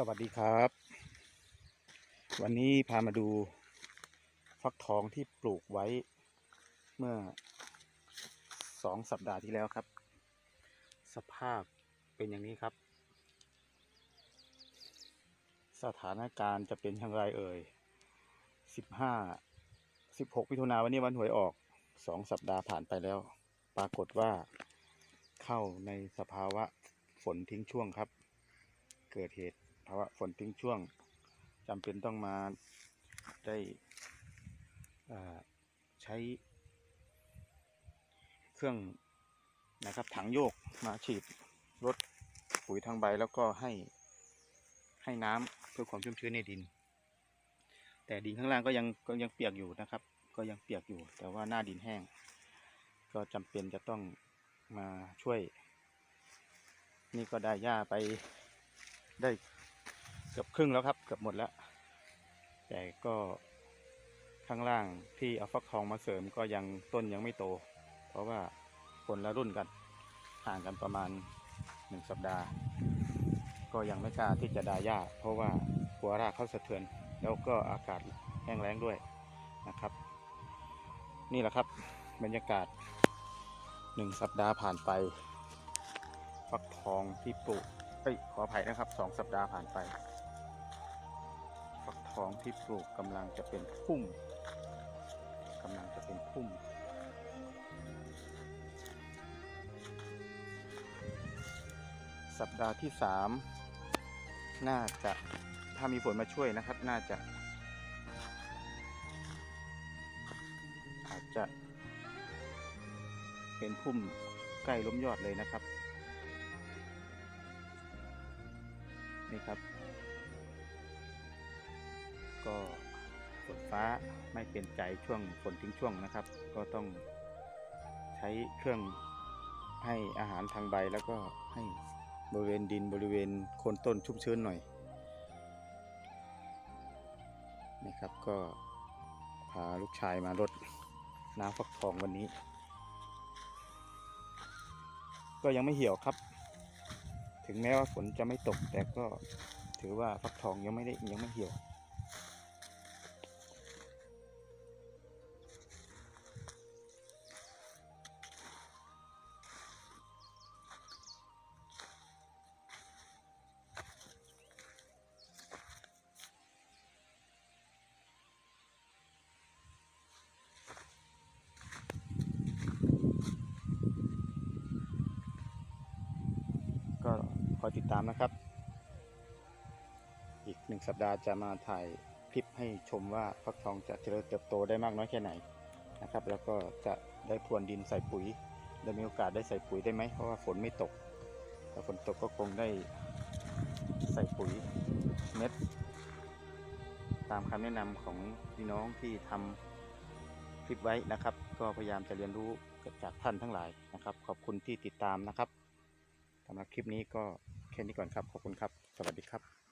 สวัสดีครับ วันนี้พามาดูฟักทองที่ปลูกไว้เมื่อสองสัปดาห์ที่แล้วครับ สภาพเป็นอย่างนี้ครับ สถานการณ์จะเป็นอย่างไรเอ่ยสิบห้าสิบหกมิถุนาวันนี้วันหวยออกสองสัปดาห์ผ่านไปแล้ว ปรากฏว่าเข้าในสภาวะฝนทิ้งช่วงครับเกิดเหตุ ภาวะฝนทิ้งช่วงจำเป็นต้องมาได้ใช้เครื่องนะครับถังโยกมาฉีดลดปุ๋ยทางใบแล้วก็ให้ให้น้ำเพื่อความชุ่มชื้นในดิน แต่ดินข้างล่างก็ยังก็ยังเปียกอยู่นะครับ ก็ยังเปียกอยู่ แต่ว่าหน้าดินแห้ง ก็จำเป็นจะต้องมาช่วย นี่ก็ได้หญ้าไปได้ กือบครึ่งแล้วครับเกือบหมดแล้ว แต่ก็ข้างล่างที่เอาฟักทองมาเสริมก็ยังต้นยังไม่โต เพราะว่าคนละรุ่นกันห่างกันประมาณหนึ่งสัปดาห์ ก็ยังไม่กล้าที่จะดาหญ้าเพราะว่ากลัวรากเขาสะเทือน แล้วก็อากาศแห้งแล้งด้วยนะครับ นี่แหละครับบรรยากาศหนึ่งสัปดาห์ผ่านไป ฟักทองที่ปลูกเอ้ยขออภัยนะครับสองสัปดาห์ผ่านไป ฟักทองที่ปลูกกำลังจะเป็นพุ่มกำลังจะเป็นพุ่ม สัปดาห์ที่สามน่าจะถ้ามีฝนมาช่วยนะครับ น่าจะ อาจจะ เป็นพุ่มใกล้ล้มยอดเลยนะครับ นี่ครับ ก็ฝนฟ้าไม่เป็นใจช่วงฝนทิ้งช่วงนะครับ ก็ต้องใช้เครื่องให้อาหารทางใบแล้วก็ให้บริเวณดินบริเวณโคนต้นชุ่มชื้นหน่อยนะครับก็พาลูกชายมารดน้ำฟักทองวันนี้ ก็ยังไม่เหี่ยวครับ ถึงแม้ว่าฝนจะไม่ตกแต่ก็ถือว่าฟักทองยังไม่ได้ยังไม่เหี่ยว อยติดตามนะครับ อีกหนึ่งสัปดาห์จะมาถ่ายคลิปให้ชมว่าฟักทองจะเจริญเติบโตได้มากน้อยแค่ไหนนะครับ แล้วก็จะได้พรวนดินใส่ปุ๋ยได้มีโอกาสได้ใส่ปุ๋ยได้ไหมเพราะว่าฝนไม่ตก ถ้าฝนตกก็คงได้ใส่ปุ๋ยเม็ด ตามคำแนะนำของพี่น้องที่ทำคลิปไว้นะครับ ก็พยายามจะเรียนรู้จากท่านทั้งหลายนะครับ ขอบคุณที่ติดตามนะครับ สำหรับคลิปนี้ก็แค่นี้ก่อนครับ ขอบคุณครับ สวัสดีครับ